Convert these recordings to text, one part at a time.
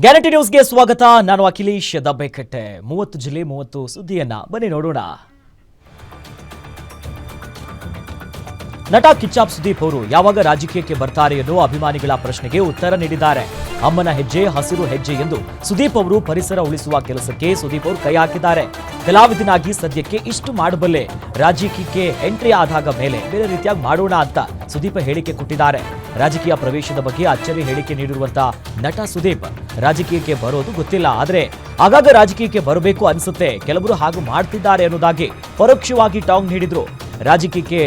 Guarantee ನ್ಯೂಸ್ಗೆ ಸ್ವಾಗತ. ನಾನು ಅಖಿಲೇಶ್ ದಬ್ಬೆಕಟ್ಟೆ. ಮೂವತ್ತು ಜಿಲ್ಲೆ ಮೂವತ್ತು ಸುದ್ದಿಯನ್ನ. ಬನ್ನಿ ನೋಡೋಣ. ನಟ ಕಿಚ್ಚಾಪ್ ಸುದೀಪ್ ಅವರು ಯಾವಾಗ ರಾಜಕೀಯಕ್ಕೆ ಬರ್ತಾರೆ ಎನ್ನುವ ಅಭಿಮಾನಿಗಳ ಪ್ರಶ್ನೆಗೆ ಉತ್ತರ ನೀಡಿದ್ದಾರೆ. ಅಮ್ಮನ ಹೆಜ್ಜೆ, ಹಸಿರು ಹೆಜ್ಜೆ ಎಂದು ಸುದೀಪ್ ಅವರು ಪರಿಸರ ಉಳಿಸುವ ಕೆಲಸಕ್ಕೆ ಸುದೀಪ್ ಅವರು ಕೈ ಹಾಕಿದ್ದಾರೆ. ಕಲಾವಿದನಾಗಿ ಸದ್ಯಕ್ಕೆ ಇಷ್ಟು ಮಾಡಬಲ್ಲೆ. ರಾಜಕೀಯಕ್ಕೆ ಎಂಟ್ರಿ ಆದಾಗ ಮೇಲೆ ಬೇರೆ ರೀತಿಯಾಗಿ ಮಾಡೋಣ ಅಂತ ಸುದೀಪ್ ಹೇಳಿಕೆ ಕೊಟ್ಟಿದ್ದಾರೆ. ರಾಜಕೀಯ ಪ್ರವೇಶದ ಬಗ್ಗೆ ಅಚ್ಚರಿ ಹೇಳಿಕೆ ನೀಡಿರುವಂತ ನಟ ಸುದೀಪ್ ರಾಜಕೀಯಕ್ಕೆ ಬರೋದು ಗೊತ್ತಿಲ್ಲ. ಆದರೆ ಆಗಾಗ ರಾಜಕೀಯಕ್ಕೆ ಬರಬೇಕು ಅನ್ಸುತ್ತೆ. ಕೆಲವರು ಹಾಗೂ ಮಾಡ್ತಿದ್ದಾರೆ ಅನ್ನೋದಾಗಿ ಪರೋಕ್ಷವಾಗಿ ಟಾಂಗ್ ನೀಡಿದ್ರು. ರಾಜಕೀಯಕ್ಕೆ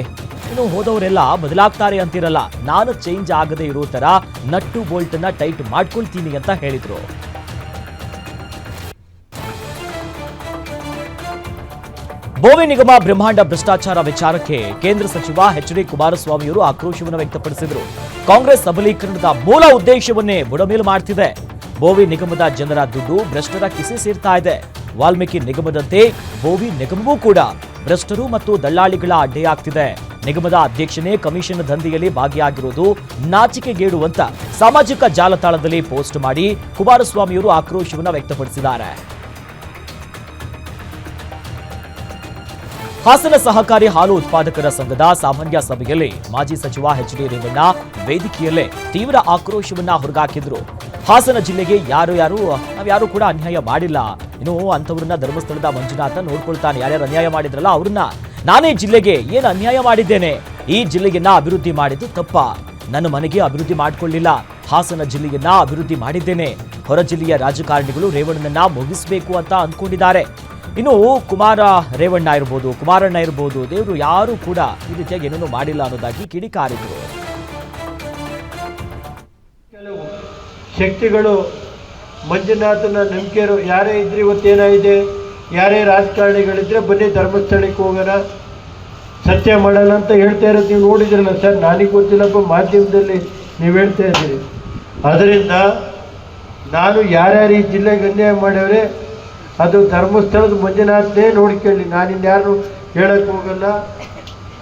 ಇನ್ನು ಹೋದವರೆಲ್ಲ ಬದಲಾಗ್ತಾರೆ ಅಂತಿರಲ್ಲ. ನಾನು ಚೇಂಜ್ ಆಗದೆ ಇರೋ ತರ ನಟ್ಟು ಬೋಲ್ಟ್ನ ಟೈಟ್ ಮಾಡ್ಕೊಳ್ತೀನಿ ಅಂತ ಹೇಳಿದ್ರು. ಬೋವಿ ನಿಗಮ ಬ್ರಹ್ಮಾಂಡ ಭ್ರಷ್ಟಾಚಾರ ವಿಚಾರಕ್ಕೆ ಕೇಂದ್ರ ಸಚಿವ ಎಚ್ ಡಿ ಕುಮಾರಸ್ವಾಮಿಯವರು ಆಕ್ರೋಶವನ್ನು ವ್ಯಕ್ತಪಡಿಸಿದರು. ಕಾಂಗ್ರೆಸ್ ಸಬಲೀಕರಣದ ಮೂಲ ಉದ್ದೇಶವನ್ನೇ ಬುಡಮೇಲು ಮಾಡ್ತಿದೆ. ಬೋವಿ ನಿಗಮದ ಜನರ ದುಡ್ಡು ಭ್ರಷ್ಟರ ಕಿಸೆ ಸೇರ್ತಾ ಇದೆ. ವಾಲ್ಮೀಕಿ ನಿಗಮದಂತೆ ಬೋವಿ ನಿಗಮವೂ ಕೂಡ ಭ್ರಷ್ಟರು ಮತ್ತು ದಳ್ಳಾಳಿಗಳ ಅಡ್ಡೆಯಾಗ್ತಿದೆ ನಿಗಮದ ಅಧ್ಯಕ್ಷನೇ ಕಮಿಷನ್ ದಂಧೆಯಲ್ಲಿ ಭಾಗಿಯಾಗಿರುವುದು ನಾಚಿಕೆಗೇಡು ಅಂತ ಸಾಮಾಜಿಕ ಜಾಲತಾಣದಲ್ಲಿ ಪೋಸ್ಟ್ ಮಾಡಿ ಕುಮಾರಸ್ವಾಮಿಯವರು ಆಕ್ರೋಶವನ್ನು ವ್ಯಕ್ತಪಡಿಸಿದ್ದಾರೆ. ಹಾಸನ ಸಹಕಾರಿ ಹಾಲು ಉತ್ಪಾದಕರ ಸಂಘದ ಸಾಮಾನ್ಯ ಸಭೆಯಲ್ಲಿ ಮಾಜಿ ಸಚಿವ ಎಚ್ ಡಿ ರೇವಣ್ಣ ವೇದಿಕೆಯಲ್ಲೇ ತೀವ್ರ ಆಕ್ರೋಶವನ್ನ ಹೊರಗಾಕಿದ್ರು. ಹಾಸನ ಜಿಲ್ಲೆಗೆ ಯಾರು ಯಾರು, ನಾವ್ಯಾರು ಕೂಡ ಅನ್ಯಾಯ ಮಾಡಿಲ್ಲ. ಇನ್ನು ಅಂಥವ್ರನ್ನ ಧರ್ಮಸ್ಥಳದ ಮಂಜುನಾಥ ನೋಡ್ಕೊಳ್ತಾನೆ. ಯಾರ್ಯಾರು ಅನ್ಯಾಯ ಮಾಡಿದ್ರಲ್ಲ ಅವ್ರನ್ನ. ನಾನೇ ಜಿಲ್ಲೆಗೆ ಏನು ಅನ್ಯಾಯ ಮಾಡಿದ್ದೇನೆ? ಈ ಜಿಲ್ಲೆಯನ್ನ ಅಭಿವೃದ್ಧಿ ಮಾಡಿದ್ದು ತಪ್ಪ. ನನ್ನ ಮನೆಗೆ ಅಭಿವೃದ್ಧಿ ಮಾಡಿಕೊಳ್ಳಿಲ್ಲ. ಹಾಸನ ಜಿಲ್ಲೆಯನ್ನ ಅಭಿವೃದ್ಧಿ ಮಾಡಿದ್ದೇನೆ. ಹೊರ ಜಿಲ್ಲೆಯ ರಾಜಕಾರಣಿಗಳು ರೇವಣ್ಣನನ್ನ ಮುಗಿಸಬೇಕು ಅಂತ ಅಂದ್ಕೊಂಡಿದ್ದಾರೆ ಇನ್ನು ಕುಮಾರ ರೇವಣ್ಣ ಇರ್ಬೋದು, ಕುಮಾರಣ್ಣ ಇರ್ಬೋದು, ದೇವರು ಯಾರು ಕೂಡ ಈ ರೀತಿಯಾಗಿ ಮಾಡಿಲ್ಲ ಅನ್ನೋದಾಗಿ ಕಿಡಿಕಾರಿದ್ರು. ಕೆಲವು ಶಕ್ತಿಗಳು ಮಂಜುನಾಥನ ನಂಬಿಕೆಯರು ಯಾರೇ ಇದ್ರೆ ಇವತ್ತೇನಾಗಿದೆ ಯಾರೇ ರಾಜಕಾರಣಿಗಳಿದ್ರೆ ಬನ್ನಿ ಧರ್ಮಸ್ಥಳಕ್ಕೆ ಹೋಗೋಣ. ಸತ್ಯ ಮಾಡೋಣ ಅಂತ ಹೇಳ್ತಾ ಇರೋದು ನೀವು ನೋಡಿದ್ರಲ್ಲ ಸರ್, ನನಗೆ ಗೊತ್ತಿಲ್ಲಪ್ಪ ಮಾಧ್ಯಮದಲ್ಲಿ ನೀವು ಹೇಳ್ತಾ ಇದ್ದೀರಿ. ಅದರಿಂದ ನಾನು ಯಾರ್ಯಾರು ಈ ಜಿಲ್ಲೆಗೆ ಅನ್ಯಾಯ ಮಾಡ್ಯವ್ರೆ ಅದು ಧರ್ಮಸ್ಥಳದ ಮಂಜುನಾಥನೇ ನೋಡ್ಕೊಳ್ಳಿ. ನಾನಿನ್ಯಾರು ಹೇಳಕ್ಕೆ ಹೋಗಲ್ಲ.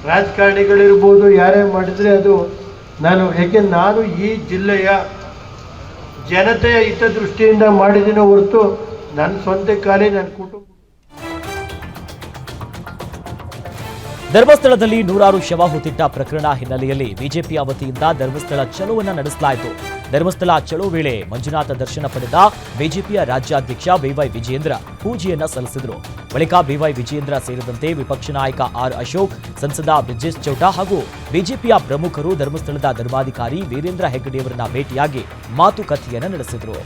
ರಾಜಕಾರಣಿಗಳಿರ್ಬೋದು, ಯಾರೇ ಮಾಡಿದರೆ ಅದು ನಾನು ಯಾಕೆ ನಾನು ಈ ಜಿಲ್ಲೆಯ ಜನತೆಯ ಹಿತದೃಷ್ಟಿಯಿಂದ ಮಾಡಿದಿನ ಹೊರತು ನನ್ನ ಸ್ವಂತ ಕಾಲೇ ನನ್ನ ಕುಟುಂಬ ಧರ್ಮಸ್ಥಳದಲ್ಲಿ ನೂರಾರು ಶವ ಹೊತ್ತಿಟ್ಟ ಪ್ರಕರಣ ಹಿನ್ನೆಲೆಯಲ್ಲಿ ಬಿಜೆಪಿಯ ವತಿಯಿಂದ ಧರ್ಮಸ್ಥಳ ಚಲುವನ್ನ ನಡೆಸಲಾಯಿತು. ಧರ್ಮಸ್ಥಳ ಚಲೋ ವೇಳೆ ಮಂಜುನಾಥ ದರ್ಶನ ಪಡೆದ ಬಿಜೆಪಿಯ ರಾಜ್ಯಾಧ್ಯಕ್ಷ ಬಿವೈ ವಿಜಯೇಂದ್ರ ಪೂಜೆಯನ್ನ ಸಲ್ಲಿಸಿದರು. ಬಳಿಕ ಬಿವೈ ವಿಜಯೇಂದ್ರ ಸೇರಿದಂತೆ ವಿಪಕ್ಷ ನಾಯಕ ಆರ್ ಅಶೋಕ್, ಸಂಸದ ಬ್ರಿಜೇಶ್ ಚೌಟಾ ಹಾಗೂ ಬಿಜೆಪಿಯ ಪ್ರಮುಖರು ಧರ್ಮಸ್ಥಳದ ಧರ್ಮಾಧಿಕಾರಿ ವೀರೇಂದ್ರ ಹೆಗ್ಗಡೆಯವರನ್ನ ಭೇಟಿಯಾಗಿ ಮಾತುಕತೆಯನ್ನ ನಡೆಸಿದರು.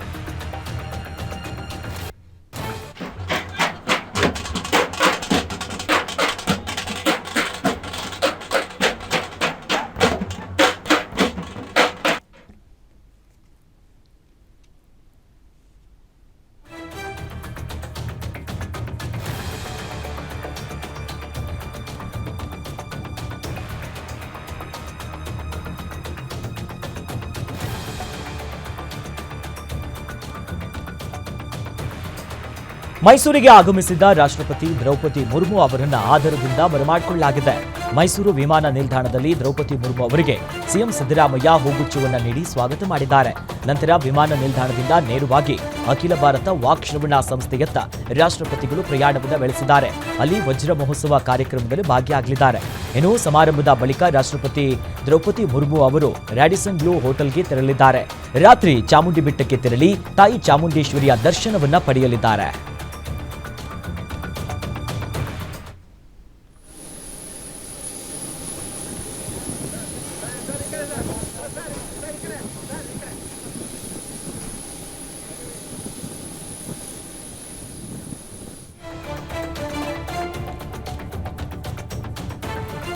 ಮೈಸೂರಿಗೆ ಆಗಮಿಸಿದ್ದ ರಾಷ್ಟ್ರಪತಿ ದ್ರೌಪದಿ ಮುರ್ಮು ಅವರನ್ನ ಆಧಾರದಿಂದ ಬರಮಾಡಿಕೊಳ್ಳಲಾಗಿದೆ. ಮೈಸೂರು ವಿಮಾನ ನಿಲ್ದಾಣದಲ್ಲಿ ದ್ರೌಪದಿ ಮುರ್ಮು ಅವರಿಗೆ ಸಿಎಂ ಸಿದ್ದರಾಮಯ್ಯ ಹೂಗುಚ್ಚುವನ್ನ ನೀಡಿ ಸ್ವಾಗತ ಮಾಡಿದ್ದಾರೆ. ನಂತರ ವಿಮಾನ ನಿಲ್ದಾಣದಿಂದ ನೇರವಾಗಿ ಅಖಿಲ ಭಾರತ ವಾಕ್ಶ್ರವಣ ಸಂಸ್ಥೆಯತ್ತ ರಾಷ್ಟ್ರಪತಿಗಳು ಪ್ರಯಾಣವನ್ನು ಬೆಳೆಸಿದ್ದಾರೆ. ಅಲ್ಲಿ ವಜ್ರ ಮಹೋತ್ಸವ ಕಾರ್ಯಕ್ರಮದಲ್ಲಿ ಭಾಗಿಯಾಗಲಿದ್ದಾರೆ. ಇನ್ನು ಸಮಾರಂಭದ ಬಳಿಕ ರಾಷ್ಟ್ರಪತಿ ದ್ರೌಪದಿ ಮುರ್ಮು ಅವರು ರ್ಯಾಡಿಸನ್ ಬ್ಲೂ ಹೋಟೆಲ್ಗೆ ತೆರಳಿದ್ದಾರೆ. ರಾತ್ರಿ ಚಾಮುಂಡಿ ಬೆಟ್ಟಕ್ಕೆ ತೆರಳಿ ತಾಯಿ ಚಾಮುಂಡೇಶ್ವರಿಯ ದರ್ಶನವನ್ನ ಪಡೆಯಲಿದ್ದಾರೆ.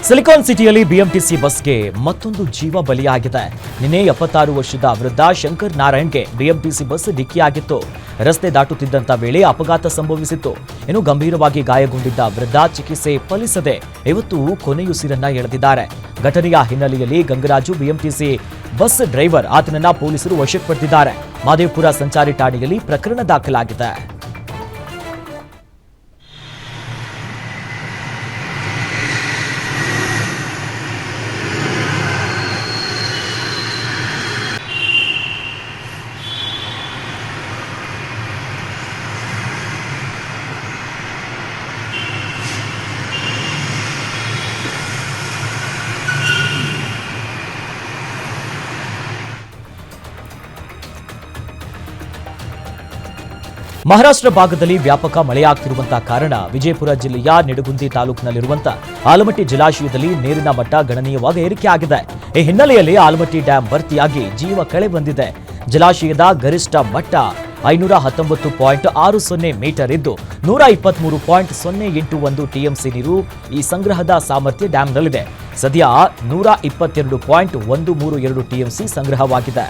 ಸಿಲಿಕಾನ್ ಸಿಟಿಯಲ್ಲಿ ಬಿಎಂಟಿಸಿ ಬಸ್ಗೆ ಮತ್ತೊಂದು ಜೀವ ಬಲಿಯಾಗಿದೆ. ನಿನ್ನೆ ಎಪ್ಪತ್ತಾರು ವರ್ಷದ ವೃದ್ಧ ಶಂಕರ್ ನಾರಾಯಣ್ಗೆ ಬಿಎಂಟಿಸಿ ಬಸ್ ಡಿಕ್ಕಿಯಾಗಿತ್ತು. ರಸ್ತೆ ದಾಟುತ್ತಿದ್ದಂಥ ವೇಳೆ ಅಪಘಾತ ಸಂಭವಿಸಿತ್ತು. ಇನ್ನು ಗಂಭೀರವಾಗಿ ಗಾಯಗೊಂಡಿದ್ದ ವೃದ್ಧ ಚಿಕಿತ್ಸೆ ಫಲಿಸದೆ ಇವತ್ತು ಕೊನೆಯುಸಿರನ್ನ ಎಳೆದಿದ್ದಾರೆ. ಘಟನೆಯ ಹಿನ್ನೆಲೆಯಲ್ಲಿ ಗಂಗರಾಜು ಬಿಎಂಟಿಸಿ ಬಸ್ ಡ್ರೈವರ್ ಆತನನ್ನ ಪೊಲೀಸರು ವಶಕ್ಕೆ ಪಡೆದಿದ್ದಾರೆ. ಮಾದೇವಪುರ ಸಂಚಾರಿ ಠಾಣೆಯಲ್ಲಿ ಪ್ರಕರಣ ದಾಖಲಾಗಿದೆ. ಮಹಾರಾಷ್ಟ್ರ ಭಾಗದಲ್ಲಿ ವ್ಯಾಪಕ ಮಳೆಯಾಗ್ತಿರುವಂತಹ ಕಾರಣ ವಿಜಯಪುರ ಜಿಲ್ಲೆಯ ನಿಡಗುಂದಿ ತಾಲೂಕಿನಲ್ಲಿರುವಂತಹ ಆಲಮಟ್ಟಿ ಜಲಾಶಯದಲ್ಲಿ ನೀರಿನ ಮಟ್ಟ ಗಣನೀಯವಾಗಿ ಏರಿಕೆಯಾಗಿದೆ ಈ ಹಿನ್ನೆಲೆಯಲ್ಲಿ ಆಲಮಟ್ಟಿ ಡ್ಯಾಂ ಭರ್ತಿಯಾಗಿ ಜೀವ ಕಳೆ ಬಂದಿದೆ. ಜಲಾಶಯದ ಗರಿಷ್ಠ ಮಟ್ಟ ಐನೂರ ಹತ್ತೊಂಬತ್ತು ಪಾಯಿಂಟ್ ಆರು ಸೊನ್ನೆ ಮೀಟರ್ ಇದ್ದು ನೂರ ಇಪ್ಪತ್ಮೂರು ಪಾಯಿಂಟ್ ಸೊನ್ನೆ ಎಂಟು ಒಂದು ಟಿಎಂಸಿ ನೀರು ಈ ಸಂಗ್ರಹದ ಸಾಮರ್ಥ್ಯ ಡ್ಯಾಂನಲ್ಲಿದೆ ಸದ್ಯ ನೂರ ಇಪ್ಪತ್ತೆರಡು ಪಾಯಿಂಟ್ ಒಂದು ಮೂರು ಎರಡು ಟಿಎಂಸಿ ಸಂಗ್ರಹವಾಗಿದೆ.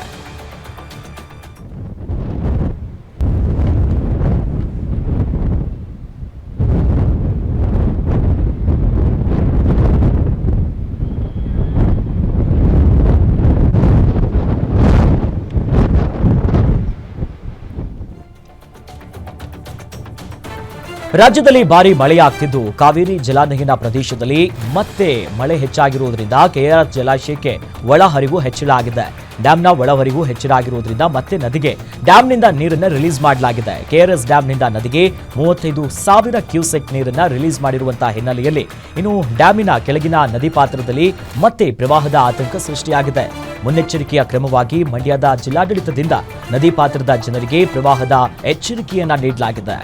ರಾಜ್ಯದಲ್ಲಿ ಭಾರಿ ಮಳೆಯಾಗ್ತಿದ್ದು. ಕಾವೇರಿ ಜಲಾನಯನ ಪ್ರದೇಶದಲ್ಲಿ ಮತ್ತೆ ಮಳೆ ಹೆಚ್ಚಾಗಿರುವುದರಿಂದ ಕೆಆರ್ ಜಲಾಶಯಕ್ಕೆ ಒಳಹರಿವು ಹೆಚ್ಚಳ ಆಗಿದೆ. ಡ್ಯಾಂನ ಒಳಹರಿವು ಹೆಚ್ಚಳ ಆಗಿರುವುದರಿಂದ ಮತ್ತೆ ನದಿಗೆ ಡ್ಯಾಂನಿಂದ ನೀರನ್ನು ರಿಲೀಸ್ ಮಾಡಲಾಗಿದೆ. ಕೆಆರ್ಎಸ್ ಡ್ಯಾಂನಿಂದ ನದಿಗೆ ಮೂವತ್ತೈದು ಸಾವಿರ ಕ್ಯೂಸೆಕ್ ನೀರನ್ನು ರಿಲೀಸ್ ಮಾಡಿರುವಂತಹ ಹಿನ್ನೆಲೆಯಲ್ಲಿ ಇನ್ನು ಡ್ಯಾಮಿನ ಕೆಳಗಿನ ನದಿ ಪಾತ್ರದಲ್ಲಿ ಮತ್ತೆ ಪ್ರವಾಹದ ಆತಂಕ ಸೃಷ್ಟಿಯಾಗಿದೆ. ಮುನ್ನೆಚ್ಚರಿಕೆಯ ಕ್ರಮವಾಗಿ ಮಂಡ್ಯದ ಜಿಲ್ಲಾಡಳಿತದಿಂದ ನದಿ ಪಾತ್ರದ ಜನರಿಗೆ ಪ್ರವಾಹದ ಎಚ್ಚರಿಕೆಯನ್ನ ನೀಡಲಾಗಿದೆ.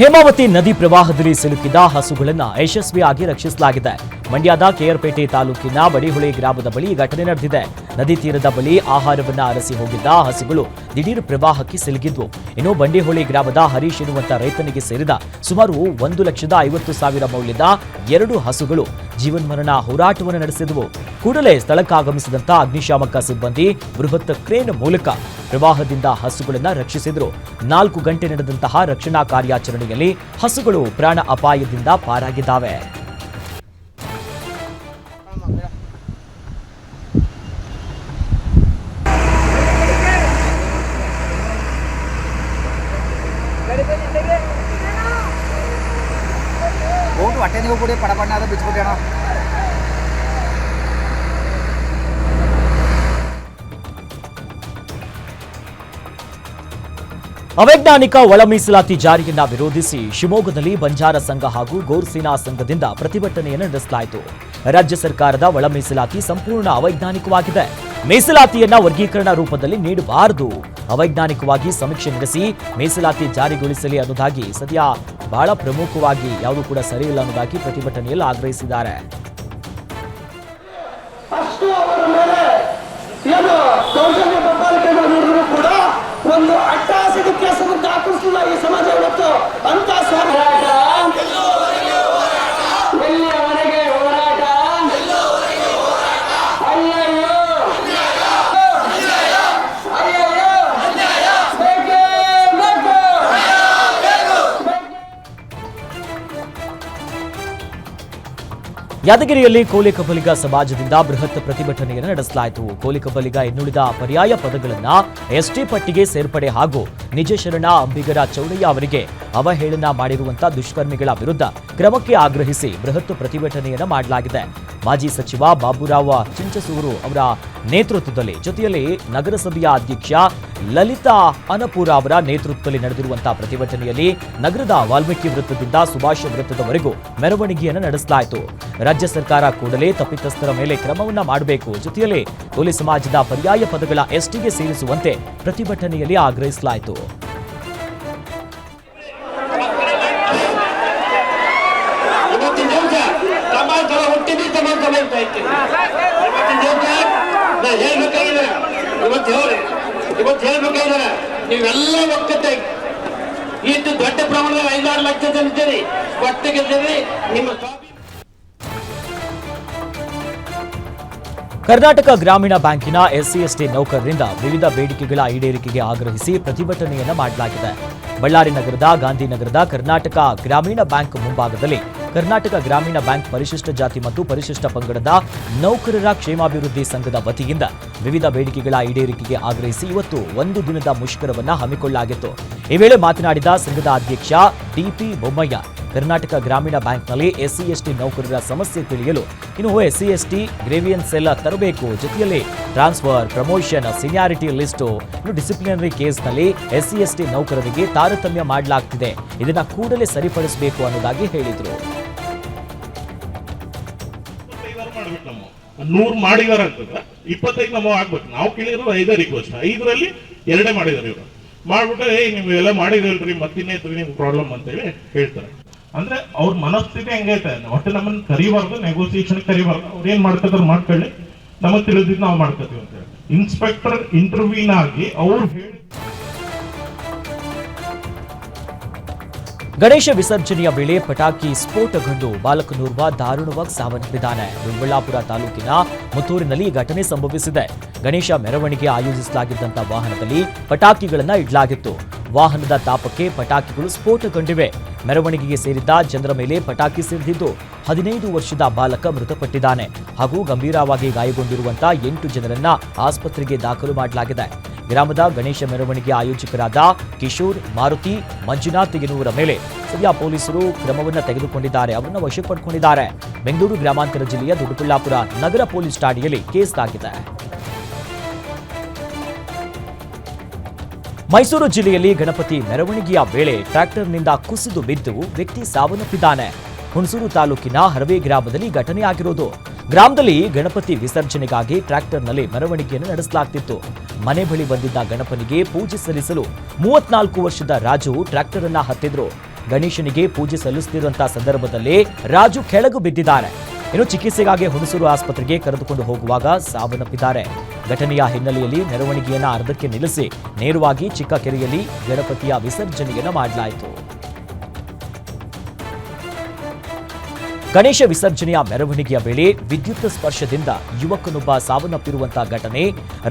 ಹೇಮಾವತಿ ನದಿ ಪ್ರವಾಹದಲ್ಲಿ ಸಿಲುಕಿದ ಹಸುಗಳನ್ನು ಯಶಸ್ವಿಯಾಗಿ ರಕ್ಷಿಸಲಾಗಿದೆ. ಮಂಡ್ಯದ ಕೆಆರ್ಪೇಟೆ ತಾಲೂಕಿನ ಬಡಿಹುಳಿ ಗ್ರಾಮದ ಬಳಿ ಘಟನೆ ನಡೆದಿದೆ. ನದಿ ತೀರದ ಬಳಿ ಆಹಾರವನ್ನ ಅರಸಿ ಹೋಗಿದ್ದ ಹಸುಗಳು ದಿಢೀರ್ ಪ್ರವಾಹಕ್ಕೆ ಸಿಲುಕಿದ್ವು. ಇನ್ನು ಬಂಡಿಹೊಳಿ ಗ್ರಾಮದ ಹರೀಶ್ ಎನ್ನುವಂತ ರೈತನಿಗೆ ಸೇರಿದ ಸುಮಾರು ಒಂದು ಲಕ್ಷದ ಐವತ್ತು ಸಾವಿರ ಮೌಲ್ಯದ ಎರಡು ಹಸುಗಳು ಜೀವನ್ಮರಣ ಹೋರಾಟವನ್ನು ನಡೆಸಿದವು. ಕೂಡಲೇ ಸ್ಥಳಕ್ಕಾಗಮಿಸಿದಂತ ಅಗ್ನಿಶಾಮಕ ಸಿಬ್ಬಂದಿ ಬೃಹತ್ ಕ್ರೇನ್ ಮೂಲಕ ಪ್ರವಾಹದಿಂದ ಹಸುಗಳನ್ನ ರಕ್ಷಿಸಿದ್ರು. ನಾಲ್ಕು ಗಂಟೆ ನಡೆದಂತಹ ರಕ್ಷಣಾ ಕಾರ್ಯಾಚರಣೆಯಲ್ಲಿ ಹಸುಗಳು ಪ್ರಾಣ ಅಪಾಯದಿಂದ ಪಾರಾಗಿದ್ದಾವೆ. ಅವೈಜ್ಞಾನಿಕ ಒಳ ಮೀಸಲಾತಿ ಜಾರಿಯನ್ನ ವಿರೋಧಿಸಿ ಶಿವಮೊಗ್ಗದಲ್ಲಿ ಬಂಜಾರ ಸಂಘ ಹಾಗೂ ಗೋರ್ಸೇನಾ ಸಂಘದಿಂದ ಪ್ರತಿಭಟನೆಯನ್ನು ನಡೆಸಲಾಯಿತು. ರಾಜ್ಯ ಸರ್ಕಾರದ ಒಳ ಮೀಸಲಾತಿ ಸಂಪೂರ್ಣ ಅವೈಜ್ಞಾನಿಕವಾಗಿದೆ. ಮೀಸಲಾತಿಯನ್ನ ವರ್ಗೀಕರಣ ರೂಪದಲ್ಲಿ ನೀಡಬಾರದು. ಅವೈಜ್ಞಾನಿಕವಾಗಿ ಸಮೀಕ್ಷೆ ನಡೆಸಿ ಮೀಸಲಾತಿ ಜಾರಿಗೊಳಿಸಲಿ ಅನ್ನೋದಾಗಿ ಸದ್ಯ ಬಹಳ ಪ್ರಮುಖವಾಗಿ ಯಾವುದು ಕೂಡ ಸರಿಯಿಲ್ಲ ಅನ್ನೋದಾಗಿ ಪ್ರತಿಭಟನೆಯಲ್ಲಿ ಆಗ್ರಹಿಸಿದ್ದಾರೆ. ಒಂದು ಅಟ್ಟಾಸದ ಕೆಲಸವನ್ನು ದಾಖಲಿಸಲಿಲ್ಲ ಈ ಸಮಾಜ ಇವತ್ತು. ಅಂತ ಹೋರಾಟ ಯಾದಗಿರಿಯಲ್ಲಿ ಕೋಲಿ ಕಬ್ಬಲಿಗ ಸಮಾಜದಿಂದ ಬೃಹತ್ ಪ್ರತಿಭಟನೆಯನ್ನು ನಡೆಸಲಾಯಿತು. ಕೋಲಿ ಕಬ್ಬಲಿಗ ಇನ್ನುಳಿದ ಪರ್ಯಾಯ ಪದಗಳನ್ನ ಎಸ್ಟಿ ಪಟ್ಟಿಗೆ ಸೇರ್ಪಡೆ ಹಾಗೂ ನಿಜಶರಣ ಅಂಬಿಗರ ಚೌಡಯ್ಯ ಅವರಿಗೆ ಅವಹೇಳನ ಮಾಡಿರುವಂತಹ ದುಷ್ಕರ್ಮಿಗಳ ವಿರುದ್ಧ ಕ್ರಮಕ್ಕೆ ಆಗ್ರಹಿಸಿ ಬೃಹತ್ ಪ್ರತಿಭಟನೆಯನ್ನು ಮಾಡಲಾಗಿದೆ. ಮಾಜಿ ಸಚಿವ ಬಾಬುರಾವ್ ಚಿಂಚಸೂರು ಅವರ ನೇತೃತ್ವದಲ್ಲಿ ಜೊತೆಯಲ್ಲಿ ನಗರಸಭೆಯ ಅಧ್ಯಕ್ಷ ಲಲಿತಾ ಅನಪುರ ಅವರ ನೇತೃತ್ವದಲ್ಲಿ ನಡೆದಿರುವಂತಹ ಪ್ರತಿಭಟನೆಯಲ್ಲಿ ನಗರದ ವಾಲ್ಮೀಕಿ ವೃತ್ತದಿಂದ ಸುಭಾಷ ವೃತ್ತದವರೆಗೂ ಮೆರವಣಿಗೆಯನ್ನು ನಡೆಸಲಾಯಿತು. ರಾಜ್ಯ ಸರ್ಕಾರ ಕೂಡಲೇ ತಪ್ಪಿತಸ್ಥರ ಮೇಲೆ ಕ್ರಮವನ್ನ ಮಾಡಬೇಕು. ಜೊತೆಯಲ್ಲಿ ಕೋಲಿ ಸಮಾಜದ ಪರ್ಯಾಯ ಪದಗಳ ಎಸ್ಟಿಗೆ ಸೇರಿಸುವಂತೆ ಪ್ರತಿಭಟನೆಯಲ್ಲಿ ಆಗ್ರಹಿಸಲಾಯಿತು. ನೀವೆಲ್ಲ ಒಕ್ಕತೆ ಇಷ್ಟು ದೊಡ್ಡ ಪ್ರಮಾಣದಲ್ಲಿ ಐದಾರು ಲಕ್ಷ ಜನ ಇದ್ದೀರಿ, ಒಟ್ಟಿಗೆ ನಿಮ್ಮ ಕರ್ನಾಟಕ ಗ್ರಾಮೀಣ ಬ್ಯಾಂಕಿನ ಎಸ್ಸಿ ಎಸ್ಟಿ ನೌಕರರಿಂದ ವಿವಿಧ ಬೇಡಿಕೆಗಳ ಈಡೇರಿಕೆಗೆ ಆಗ್ರಹಿಸಿ ಪ್ರತಿಭಟನೆಯನ್ನು ಮಾಡಲಾಗಿದೆ. ಬಳ್ಳಾರಿ ನಗರದ, ಗಾಂಧಿನಗರದ ಕರ್ನಾಟಕ ಗ್ರಾಮೀಣ ಬ್ಯಾಂಕ್ ಮುಂಭಾಗದಲ್ಲಿ ಕರ್ನಾಟಕ ಗ್ರಾಮೀಣ ಬ್ಯಾಂಕ್ ಪರಿಶಿಷ್ಟ ಜಾತಿ ಮತ್ತು ಪರಿಶಿಷ್ಟ ಪಂಗಡದ ನೌಕರರ ಕ್ಷೇಮಾಭಿವೃದ್ಧಿ ಸಂಘದ ವತಿಯಿಂದ ವಿವಿಧ ಬೇಡಿಕೆಗಳ ಈಡೇರಿಕೆಗೆ ಆಗ್ರಹಿಸಿ ಇವತ್ತು ಒಂದು ದಿನದ ಮುಷ್ಕರವನ್ನು ಹಮ್ಮಿಕೊಳ್ಳಲಾಗಿತ್ತು. ಈ ವೇಳೆ ಮಾತನಾಡಿದ ಸಂಘದ ಅಧ್ಯಕ್ಷ ಡಿಪಿ ಬೊಮ್ಮಯ್ಯ, ಕರ್ನಾಟಕ ಗ್ರಾಮೀಣ ಬ್ಯಾಂಕ್ನಲ್ಲಿ ಎಸ್ಸಿ ಎಸ್ಟಿ ನೌಕರರ ಸಮಸ್ಯೆ ತಿಳಿಯಲು ಇನ್ನು ಎಸ್ಸಿ ಎಸ್ಟಿ ಗ್ರೇವಿಯನ್ಸ್ ಎಲ್ಲ ತರಬೇಕು, ಜೊತೆಯಲ್ಲಿ ಟ್ರಾನ್ಸ್ಫರ್, ಪ್ರಮೋಷನ್, ಸೀನಿಯಾರಿಟಿ ಲಿಸ್ಟು, ಇನ್ನು ಡಿಸಿಪ್ಲಿನರಿ ಕೇಸ್ನಲ್ಲಿ ಎಸ್ಸಿ ಎಸ್ಟಿ ನೌಕರರಿಗೆ ತಾರತಮ್ಯ ಮಾಡಲಾಗ್ತಿದೆ. ಇದನ್ನು ಕೂಡಲೇ ಸರಿಪಡಿಸಬೇಕು ಅನ್ನೋದಾಗಿ ಹೇಳಿದರು. ನೂರು ಮಾಡಿದಾರೆ ಅಂತಂದ್ರೆ ಇಪ್ಪತ್ತೈದು ನಮ್ಮ ಆಗ್ಬೇಕು. ನಾವು ಕೇಳಿದ್ರು ಐದೇ ರಿಕ್ವೆಸ್ಟ್ ಐದರಲ್ಲಿ ಎರಡೇ ಮಾಡಿದಾರೆ ಇವರು. ಮಾಡ್ಬಿಟ್ಟು ಏ ನೀವು ಎಲ್ಲ ಮತ್ತಿನ್ನೇ ಮತ್ತಿನ್ನೇತ್ರಿ ನಿಮ್ ಪ್ರಾಬ್ಲಮ್ ಅಂತೇಳಿ ಹೇಳ್ತಾರೆ. ಅಂದ್ರೆ ಅವ್ರ ಮನಸ್ಥಿತಿ ಹೆಂಗೈತೆ? ಒಟ್ಟು ನಮ್ಮನ್ನ ಕರಿಬಾರ್ದು ನೆಗೋಸಿಯೇಷನ್ ಕರಿಬಾರ್ದು. ಅವ್ರು ಏನ್ ಮಾಡ್ತಿದಾರೆ ಮಾಡ್ಕೊಳ್ಳಿ. ನಮಗ್ ತಿಳಿದಿದ್ದು ನಾವು ಮಾಡ್ಕೋತೀವಿ ಅಂತ ಹೇಳಿ ಇನ್ಸ್ಪೆಕ್ಟರ್ ಇಂಟರ್ವ್ಯೂನ್ ಆಗಿ ಅವ್ರು ಹೇಳಿ ಗಣೇಶ ವಿಸರ್ಜನೆಯ ವೇಳೆ ಪಟಾಕಿ ಸ್ಫೋಟಗೊಂಡು ಬಾಲಕನೋರ್ವ ದಾರುಣವಾಗಿ ಸಾವನ್ನಪ್ಪಿದ್ದಾನೆ. ದೊಡ್ಡಬಳ್ಳಾಪುರ ತಾಲೂಕಿನ ಮುತ್ತೂರಿನಲ್ಲಿ ಈ ಘಟನೆ ಸಂಭವಿಸಿದೆ. ಗಣೇಶ ಮೆರವಣಿಗೆ ಆಯೋಜಿಸಲಾಗಿದ್ದಂತ ವಾಹನದಲ್ಲಿ ಪಟಾಕಿಗಳನ್ನು ಇಡಲಾಗಿತ್ತು. ವಾಹನದ ತಾಪಕ್ಕೆ ಪಟಾಕಿಗಳು ಸ್ಫೋಟಗೊಂಡಿವೆ. ಮೆರವಣಿಗೆಗೆ ಸೇರಿದ್ದ ಜನರ ಮೇಲೆ ಪಟಾಕಿ ಸಿಡಿದಿದ್ದು ಹದಿನೈದು ವರ್ಷದ ಬಾಲಕ ಮೃತಪಟ್ಟಿದ್ದಾನೆ. ಹಾಗೂ ಗಂಭೀರವಾಗಿ ಗಾಯಗೊಂಡಿರುವಂತಹ ಎಂಟು ಜನರನ್ನ ಆಸ್ಪತ್ರೆಗೆ ದಾಖಲು ಮಾಡಲಾಗಿದೆ. ಗ್ರಾಮದ ಗಣೇಶ ಮೆರವಣಿಗೆ ಆಯೋಜಕರಾದ ಕಿಶೋರ್, ಮಾರುತಿ, ಮಂಜುನಾಥ್ ಎನ್ನುವರ ಮೇಲೆ ಸದ್ಯ ಪೊಲೀಸರು ಕ್ರಮವನ್ನು ತೆಗೆದುಕೊಂಡಿದ್ದಾರೆ. ಅವರನ್ನು ವಶಕ್ಕೆ ಪಡ್ಕೊಂಡಿದ್ದಾರೆ ಬೆಂಗಳೂರು ಗ್ರಾಮಾಂತರ ಜಿಲ್ಲೆಯ ದೊಡ್ಡಬಳ್ಳಾಪುರ ನಗರ ಪೊಲೀಸ್ ಠಾಣೆಯಲ್ಲಿ ಕೇಸ್ ಆಗಿದೆ ಮೈಸೂರು ಜಿಲ್ಲೆಯಲ್ಲಿ ಗಣಪತಿ ಮೆರವಣಿಗೆಯ ವೇಳೆ ಟ್ರ್ಯಾಕ್ಟರ್ನಿಂದ ಕುಸಿದು ಬಿದ್ದು ವ್ಯಕ್ತಿ ಸಾವನ್ನಪ್ಪಿದ್ದಾನೆ. ಹುಣಸೂರು ತಾಲೂಕಿನ ಹರವೆ ಗ್ರಾಮದಲ್ಲಿ ಘಟನೆ ಆಗಿರೋದು. ಗ್ರಾಮದಲ್ಲಿ ಗಣಪತಿ ವಿಸರ್ಜನೆಗಾಗಿ ಟ್ರ್ಯಾಕ್ಟರ್ನಲ್ಲಿ ಮೆರವಣಿಗೆಯನ್ನು ನಡೆಸಲಾಗ್ತಿತ್ತು. ಮನೆ ಬಳಿ ಬಂದಿದ್ದ ಗಣಪನಿಗೆ ಪೂಜೆ ಸಲ್ಲಿಸಲು ಮೂವತ್ನಾಲ್ಕು ವರ್ಷದ ರಾಜು ಟ್ರ್ಯಾಕ್ಟರ್ ಅನ್ನ ಹತ್ತಿದ್ರು. ಗಣೇಶನಿಗೆ ಪೂಜೆ ಸಲ್ಲಿಸುತ್ತಿರುವಂತಹ ಸಂದರ್ಭದಲ್ಲಿ ರಾಜು ಕೆಳಗು ಬಿದ್ದಿದ್ದಾರೆ ಇನ್ನು ಚಿಕಿತ್ಸೆಗಾಗಿ ಹುಣಸೂರು ಆಸ್ಪತ್ರೆಗೆ ಕರೆದುಕೊಂಡು ಹೋಗುವಾಗ ಸಾವನ್ನಪ್ಪಿದ್ದಾರೆ. ಘಟನೆಯ ಹಿನ್ನೆಲೆಯಲ್ಲಿ ಮೆರವಣಿಗೆಯನ್ನು ಅರ್ಧಕ್ಕೆ ನಿಲ್ಲಿಸಿ ನೇರವಾಗಿ ಚಿಕ್ಕ ಕೆರೆಯಲ್ಲಿ ಗಣಪತಿಯ ವಿಸರ್ಜನೆಯನ್ನ ಮಾಡಲಾಯಿತು. ಗಣೇಶ ವಿಸರ್ಜನೆಯ ಮೆರವಣಿಗೆಯ ವೇಳೆ ವಿದ್ಯುತ್ ಸ್ಪರ್ಶದಿಂದ ಯುವಕನೊಬ್ಬ ಸಾವನ್ನಪ್ಪಿರುವಂತಹ ಘಟನೆ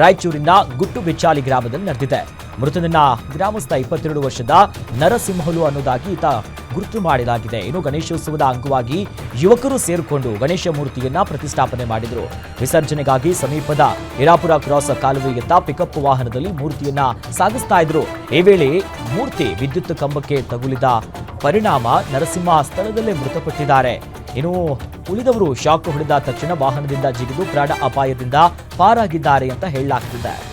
ರಾಯಚೂರಿನ ಗುಟ್ಟು ಬೆಚ್ಚಾಲಿ ಗ್ರಾಮದಲ್ಲಿ ನಡೆದಿದೆ. ಮೃತನನ್ನ ಗ್ರಾಮಸ್ಥ ಇಪ್ಪತ್ತೆರಡು ವರ್ಷದ ನರಸಿಂಹಲು ಅನ್ನೋದಾಗಿ ಈತ ಗುರುತು ಮಾಡಲಾಗಿದೆ ಇನ್ನು ಗಣೇಶೋತ್ಸವದ ಅಂಗವಾಗಿ ಯುವಕರು ಸೇರಿಕೊಂಡು ಗಣೇಶ ಮೂರ್ತಿಯನ್ನ ಪ್ರತಿಷ್ಠಾಪನೆ ಮಾಡಿದರು. ವಿಸರ್ಜನೆಗಾಗಿ ಸಮೀಪದ ಇರಾಪುರ ಕ್ರಾಸ್ ಕಾಲುವೆಯತ್ತ ಪಿಕಪ್ ವಾಹನದಲ್ಲಿ ಮೂರ್ತಿಯನ್ನ ಸಾಗಿಸ್ತಾ ಇದ್ರು. ಈ ವೇಳೆ ಮೂರ್ತಿ ವಿದ್ಯುತ್ ಕಂಬಕ್ಕೆ ತಗುಲಿದ ಪರಿಣಾಮ ನರಸಿಂಹ ಸ್ಥಳದಲ್ಲೇ ಮೃತಪಟ್ಟಿದ್ದಾರೆ. ಇನ್ನು ಉಳಿದವರು ಶಾಕ್ ಹೊಡೆದ ತಕ್ಷಣ ವಾಹನದಿಂದ ಜಿಗಿದು ಪ್ರಾಣ ಅಪಾಯದಿಂದ ಪಾರಾಗಿದ್ದಾರೆ ಅಂತ ಹೇಳಲಾಗ್ತಿದೆ.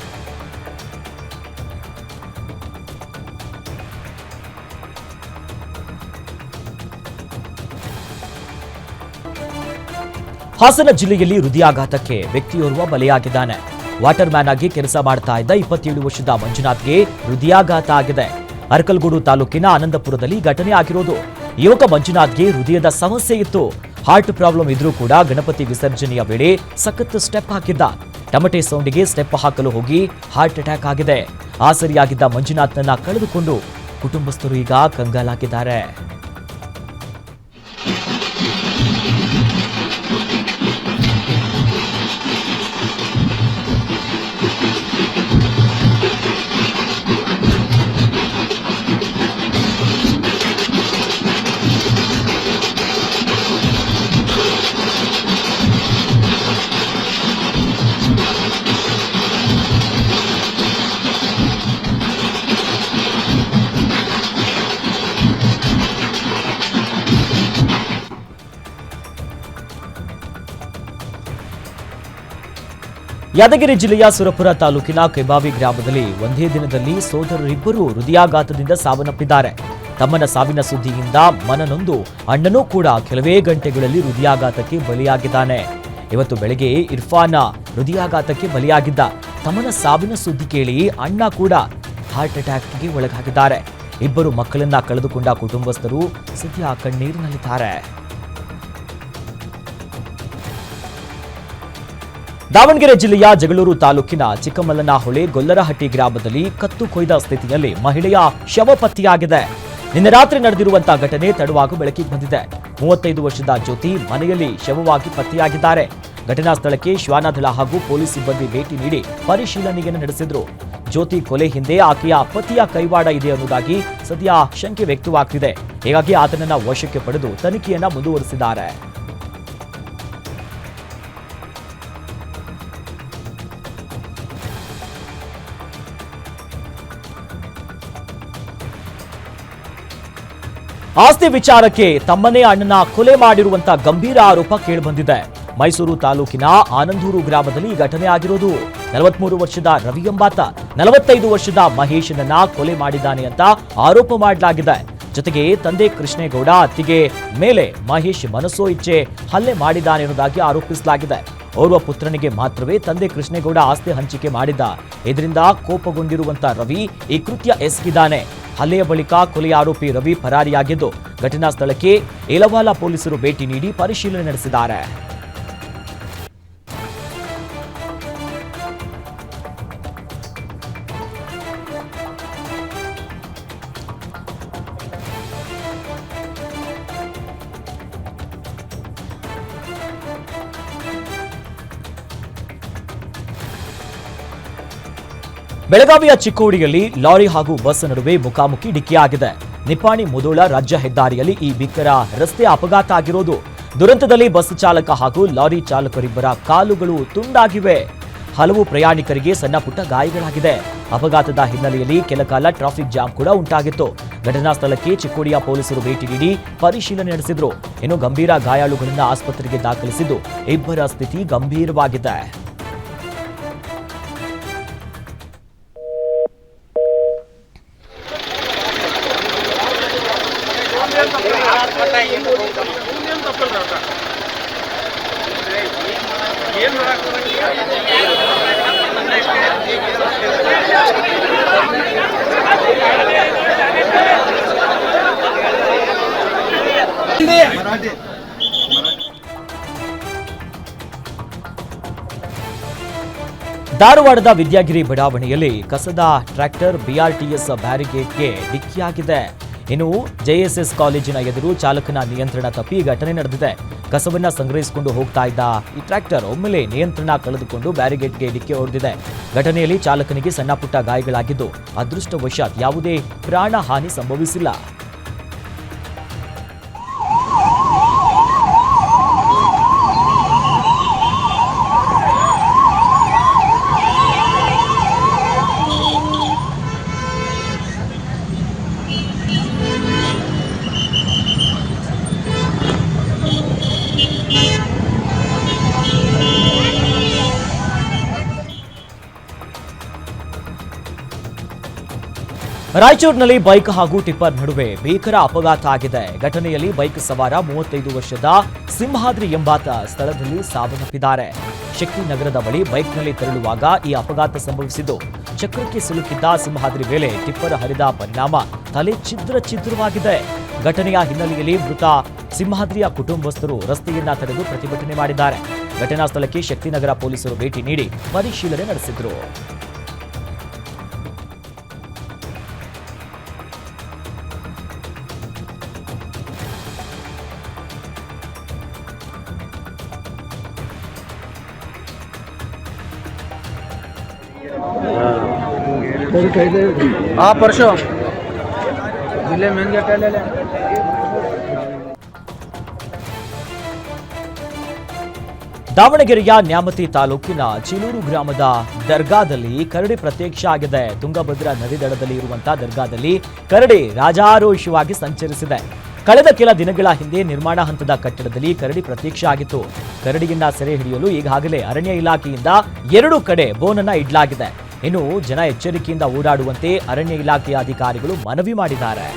ಹಾಸನ ಜಿಲ್ಲೆಯಲ್ಲಿ ಹೃದಯಾಘಾತಕ್ಕೆ ವ್ಯಕ್ತಿಯೋರ್ವ ಬಲಿಯಾಗಿದ್ದಾನೆ. ವಾಟರ್ ಮ್ಯಾನ್ ಆಗಿ ಕೆಲಸ ಮಾಡ್ತಾ ಇದ್ದ ಇಪ್ಪತ್ತೇಳು ವರ್ಷದ ಮಂಜುನಾಥ್ಗೆ ಹೃದಯಾಘಾತ ಆಗಿದೆ. ಅರಕಲ್ಗೂಡು ತಾಲೂಕಿನ ಆನಂದಪುರದಲ್ಲಿ ಘಟನೆ ಆಗಿರೋದು. ಯುವಕ ಮಂಜುನಾಥ್ಗೆ ಹೃದಯದ ಸಮಸ್ಯೆ ಇತ್ತು. ಹಾರ್ಟ್ ಪ್ರಾಬ್ಲಮ್ ಇದ್ರೂ ಕೂಡ ಗಣಪತಿ ವಿಸರ್ಜನೆಯ ವೇಳೆ ಸಖತ್ ಸ್ಟೆಪ್ ಹಾಕಿದ್ದ. ಟಮಟೆ ಸೌಂಡಿಗೆ ಸ್ಟೆಪ್ ಹಾಕಲು ಹೋಗಿ ಹಾರ್ಟ್ ಅಟ್ಯಾಕ್ ಆಗಿದೆ. ಆಸರಿಯಾಗಿದ್ದ ಮಂಜುನಾಥ್ನನ್ನ ಕಳೆದುಕೊಂಡು ಕುಟುಂಬಸ್ಥರು ಈಗ ಕಂಗಾಲಾಗಿದ್ದಾರೆ. ಯಾದಗಿರಿ ಜಿಲ್ಲೆಯ ಸುರಪುರ ತಾಲೂಕಿನ ಕೆಬಾವಿ ಗ್ರಾಮದಲ್ಲಿ ಒಂದೇ ದಿನದಲ್ಲಿ ಸೋದರರಿಬ್ಬರು ಹೃದಯಾಘಾತದಿಂದ ಸಾವನ್ನಪ್ಪಿದ್ದಾರೆ. ತಮ್ಮನ ಸಾವಿನ ಸುದ್ದಿಯಿಂದ ಮನನೊಂದು, ಅಣ್ಣನೂ ಕೂಡ ಕೆಲವೇ ಗಂಟೆಗಳಲ್ಲಿ ಹೃದಯಾಘಾತಕ್ಕೆ ಬಲಿಯಾಗಿದ್ದಾನೆ. ಇವತ್ತು ಬೆಳಗ್ಗೆ ಇರ್ಫಾನ ಹೃದಯಾಘಾತಕ್ಕೆ ಬಲಿಯಾಗಿದ್ದ ತಮ್ಮನ ಸಾವಿನ ಸುದ್ದಿ ಕೇಳಿ ಅಣ್ಣ ಕೂಡ ಹಾರ್ಟ್ ಅಟ್ಯಾಕ್ಗೆ ಒಳಗಾಗಿದ್ದಾರೆ. ಇಬ್ಬರು ಮಕ್ಕಳನ್ನ ಕಳೆದುಕೊಂಡ ಕುಟುಂಬಸ್ಥರು ಸದ್ಯ ಕಣ್ಣೀರಿನಲ್ಲಿದ್ದಾರೆ. ದಾವಣಗೆರೆ ಜಿಲ್ಲೆಯ ಜಗಳೂರು ತಾಲೂಕಿನ ಚಿಕ್ಕಮಲ್ಲನಹೊಳೆ ಗೊಲ್ಲರಹಟ್ಟಿ ಗ್ರಾಮದಲ್ಲಿ ಕತ್ತು ಕೊಯ್ದ ಸ್ಥಿತಿಯಲ್ಲಿ ಮಹಿಳೆಯ ಶವ ಪತ್ತೆಯಾಗಿದೆ. ನಿನ್ನೆ ರಾತ್ರಿ ನಡೆದಿರುವಂತಹ ಘಟನೆ ತಡವಾಗಿ ಬೆಳಕಿಗೆ ಬಂದಿದೆ. ಮೂವತ್ತೈದು ವರ್ಷದ ಜ್ಯೋತಿ ಮನೆಯಲ್ಲಿ ಶವವಾಗಿ ಪತ್ತೆಯಾಗಿದ್ದಾರೆ. ಘಟನಾ ಸ್ಥಳಕ್ಕೆ ಶ್ವಾನದಳ ಹಾಗೂ ಪೊಲೀಸ್ ಸಿಬ್ಬಂದಿ ಭೇಟಿ ನೀಡಿ ಪರಿಶೀಲನೆಯನ್ನು ನಡೆಸಿದ್ರು. ಜ್ಯೋತಿ ಕೊಲೆ ಹಿಂದೆ ಆಕೆಯ ಪತಿಯ ಕೈವಾಡ ಇದೆ ಅನ್ನುವುದಾಗಿ ಸದ್ಯ ಶಂಕೆ ವ್ಯಕ್ತವಾಗ್ತಿದೆ. ಹೀಗಾಗಿ ಆತನನ್ನ ವಶಕ್ಕೆ ಪಡೆದು ತನಿಖೆಯನ್ನ ಮುಂದುವರೆಸಿದ್ದಾರೆ. ಆಸ್ತಿ ವಿಚಾರಕ್ಕೆ ತಮ್ಮನೇ ಅಣ್ಣನ ಕೊಲೆ ಮಾಡಿರುವಂತಹ ಗಂಭೀರ ಆರೋಪ ಕೇಳಿಬಂದಿದೆ. ಮೈಸೂರು ತಾಲೂಕಿನ ಆನಂದೂರು ಗ್ರಾಮದಲ್ಲಿ ಈ ಘಟನೆ ಆಗಿರೋದು. ನಲವತ್ಮೂರು ವರ್ಷದ ರವಿ ಎಂಬಾತ, ನಲವತ್ತೈದು ವರ್ಷದ ಮಹೇಶನನ್ನ ಕೊಲೆ ಮಾಡಿದ್ದಾನೆ ಅಂತ ಆರೋಪ ಮಾಡಲಾಗಿದೆ. ಜೊತೆಗೆ ತಂದೆ ಕೃಷ್ಣೇಗೌಡ ಅತ್ತಿಗೆ ಮೇಲೆ ಮಹೇಶ್ ಮನಸೋ ಇಚ್ಛೆ ಹಲ್ಲೆ ಮಾಡಿದ್ದಾನೆ ಎನ್ನುವುದಾಗಿ ಆರೋಪಿಸಲಾಗಿದೆ. ಓರ್ವ ಪುತ್ರನಿಗೆ ಮಾತ್ರವೇ ತಂದೆ ಕೃಷ್ಣೇಗೌಡ ಆಸ್ತಿ ಹಂಚಿಕೆ ಮಾಡಿದ್ದ. ಇದರಿಂದ ಕೋಪಗೊಂಡಿರುವಂತ ರವಿ ಈ ಕೃತ್ಯ ಎಸಗಿದ್ದಾನೆ. ಹಲ್ಲೆಯ ಬಳಿಕ ಕೊಲೆಯ ಆರೋಪಿ ರವಿ ಪರಾರಿಯಾಗಿದ್ದು, ಘಟನಾ ಸ್ಥಳಕ್ಕೆ ಇಲವಾಲ ಪೊಲೀಸರು ಭೇಟಿ ನೀಡಿ ಪರಿಶೀಲನೆ ನಡೆಸಿದ್ದಾರೆ. ಬೆಳಗಾವಿಯ ಚಿಕ್ಕೋಡಿಯಲ್ಲಿ ಲಾರಿ ಹಾಗೂ ಬಸ್ ನಡುವೆ ಮುಖಾಮುಖಿ ಡಿಕ್ಕಿಯಾಗಿದೆ. ನಿಪ್ಪಾಣಿ ಮುದೋಳ ರಾಜ್ಯ ಹೆದ್ದಾರಿಯಲ್ಲಿ ಈ ಭೀಕರ ರಸ್ತೆ ಅಪಘಾತ ಆಗಿರೋದು. ದುರಂತದಲ್ಲಿ ಬಸ್ ಚಾಲಕ ಹಾಗೂ ಲಾರಿ ಚಾಲಕರಿಬ್ಬರ ಕಾಲುಗಳು ತುಂಡಾಗಿವೆ. ಹಲವು ಪ್ರಯಾಣಿಕರಿಗೆ ಸಣ್ಣ ಪುಟ್ಟ ಗಾಯಗಳಾಗಿದೆ. ಅಪಘಾತದ ಹಿನ್ನೆಲೆಯಲ್ಲಿ ಕೆಲಕಾಲ ಟ್ರಾಫಿಕ್ ಜಾಮ್ ಕೂಡ ಉಂಟಾಗಿತ್ತು. ಘಟನಾ ಸ್ಥಳಕ್ಕೆ ಚಿಕ್ಕೋಡಿಯ ಪೊಲೀಸರು ಭೇಟಿ ನೀಡಿ ಪರಿಶೀಲನೆ ನಡೆಸಿದ್ರು. ಇನ್ನು ಗಂಭೀರ ಗಾಯಾಳುಗಳನ್ನು ಆಸ್ಪತ್ರೆಗೆ ದಾಖಲಿಸಿದ್ದು ಇಬ್ಬರ ಸ್ಥಿತಿ ಗಂಭೀರವಾಗಿದೆ. ಧಾರವಾಡದ ವಿದ್ಯಾಗಿರಿ ಬಡಾವಣೆಯಲ್ಲಿ ಕಸದ ಟ್ರ್ಯಾಕ್ಟರ್ ಬಿಆರ್ಟಿಎಸ್ ಬ್ಯಾರಿಗೇಡ್ಗೆ ಡಿಕ್ಕಿಯಾಗಿದೆ. ಇನ್ನು ಜೆಎಸ್ಎಸ್ ಕಾಲೇಜಿನ ಎದುರು ಚಾಲಕನ ನಿಯಂತ್ರಣ ತಪ್ಪಿ ಘಟನೆ ನಡೆದಿದೆ. ಕಸವನ್ನ ಸಂಗ್ರಹಿಸಿಕೊಂಡು ಹೋಗ್ತಾ ಇದ್ದ ಈ ಟ್ರ್ಯಾಕ್ಟರ್ ಒಮ್ಮೆಲೆ ನಿಯಂತ್ರಣ ಕಳೆದುಕೊಂಡು ಬ್ಯಾರಿಗೇಡ್ಗೆ ಡಿಕ್ಕಿ ಹೊಡೆದಿದೆ. ಘಟನೆಯಲ್ಲಿ ಚಾಲಕನಿಗೆ ಸಣ್ಣಪುಟ್ಟ ಗಾಯಗಳಾಗಿದ್ದು ಅದೃಷ್ಟವಶಾತ್ ಯಾವುದೇ ಪ್ರಾಣ ಹಾನಿ ಸಂಭವಿಸಿಲ್ಲ. ರಾಯಚೂರಿನಲ್ಲಿ ಬೈಕ್ ಹಾಗೂ ಟಿಪ್ಪರ್ ನಡುವೆ ಭೀಕರ ಅಪಘಾತ ಆಗಿದೆ. ಘಟನೆಯಲ್ಲಿ ಬೈಕ್ ಸವಾರ ಮೂವತ್ತೈದು ವರ್ಷದ ಸಿಂಹಾದ್ರಿ ಎಂಬಾತ ಸ್ಥಳದಲ್ಲಿ ಸಾವನ್ನಪ್ಪಿದ್ದಾರೆ. ಶಕ್ತಿ ನಗರದ ಬಳಿ ಬೈಕ್ನಲ್ಲಿ ತೆರಳುವಾಗ ಈ ಅಪಘಾತ ಸಂಭವಿಸಿದ್ದು, ಚಕ್ರಕ್ಕೆ ಸಿಲುಕಿದ್ದ ಸಿಂಹಾದ್ರಿ ವೇಳೆ ಟಿಪ್ಪರ್ ಹರಿದ ಪರಿಣಾಮ ತಲೆ ಛಿದ್ರ ಛಿದ್ರವಾಗಿದೆ. ಘಟನೆಯ ಹಿನ್ನೆಲೆಯಲ್ಲಿ ಮೃತ ಸಿಂಹಾದ್ರಿಯ ಕುಟುಂಬಸ್ಥರು ರಸ್ತೆಯನ್ನ ತಡೆದು ಪ್ರತಿಭಟನೆ ಮಾಡಿದ್ದಾರೆ. ಘಟನಾ ಸ್ಥಳಕ್ಕೆ ಶಕ್ತಿನಗರ ಪೊಲೀಸರು ಭೇಟಿ ನೀಡಿ ಪರಿಶೀಲನೆ ನಡೆಸಿದ್ರು. हाँ परसों जिले मेन गेट ले ले ದಾವಣಗೆರೆಯ ನ್ಯಾಮತಿ ತಾಲೂಕಿನ ಚಿಲೂರು ಗ್ರಾಮದ ದರ್ಗಾದಲ್ಲಿ ಕರಡಿ ಪ್ರತ್ಯಕ್ಷ ಆಗಿದೆ ತುಂಗಭದ್ರಾ ನದಿ ದಡದಲ್ಲಿ ಇರುವಂತಹ ದರ್ಗಾದಲ್ಲಿ ಕರಡಿ ರಾಜಾರೋಷವಾಗಿ ಸಂಚರಿಸಿದೆ ಕಳೆದ ಕೆಲ ದಿನಗಳ ಹಿಂದೆ ನಿರ್ಮಾಣ ಹಂತದ ಕಟ್ಟಡದಲ್ಲಿ ಕರಡಿ ಪ್ರತ್ಯಕ್ಷ ಆಗಿತ್ತು. ಕರಡಿಯಿಂದ ಸೆರೆ ಹಿಡಿಯಲು ಈಗಾಗಲೇ ಅರಣ್ಯ ಇಲಾಖೆಯಿಂದ ಎರಡು ಕಡೆ ಬೋನನ್ನ ಇಡಲಾಗಿದೆ. ಇನ್ನು ಜನ ಎಚ್ಚರಿಕೆಯಿಂದ ಓಡಾಡುವಂತೆ ಅರಣ್ಯ ಇಲಾಖೆಯ ಅಧಿಕಾರಿಗಳು ಮನವಿ ಮಾಡಿದ್ದಾರೆ.